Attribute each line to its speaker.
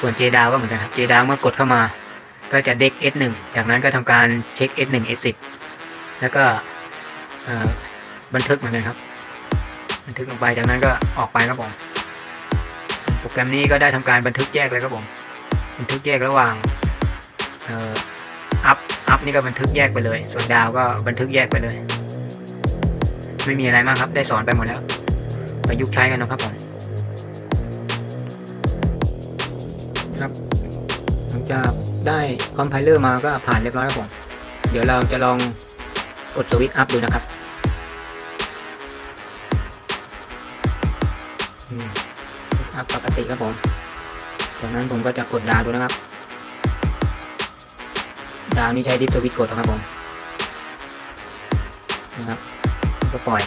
Speaker 1: ส่วน J ดาวก็เหมือนกันครับ J ดาวเมื่อกดเข้ามา ก็จะเด็ก S1 จากนั้นก็ทำการเช็ค S1 S10 แล้วก็บันทึกเหมือนกันครับ บันทึกลงไปจากนั้นก็ออกไปครับผมโปรแกรมนี้ก็ได้ทำการบันทึกแยกเลยครับผมบันทึกแยกระหว่างอัพอัพนี่ก็บันทึกแยกไปเลย ส่วนดาวก็บันทึกแยกไปเลย ไม่มีอะไรมากครับได้สอนไปหมดแล้วประยุกต์ใช้กันนะครับผม ครับหลังจากได้คอมไพเลอร์มาก็ผ่านเรียบร้อยครับผมเดี๋ยวเราจะลองกดสวิตช์อัพดูนะครับอัพปกติครับผมจากนั้นผมก็จะกดดาวดูนะครับ ดาวนี่ใช้ดิฟสวิตช์กดนะครับผมนะครับก็ปล่อย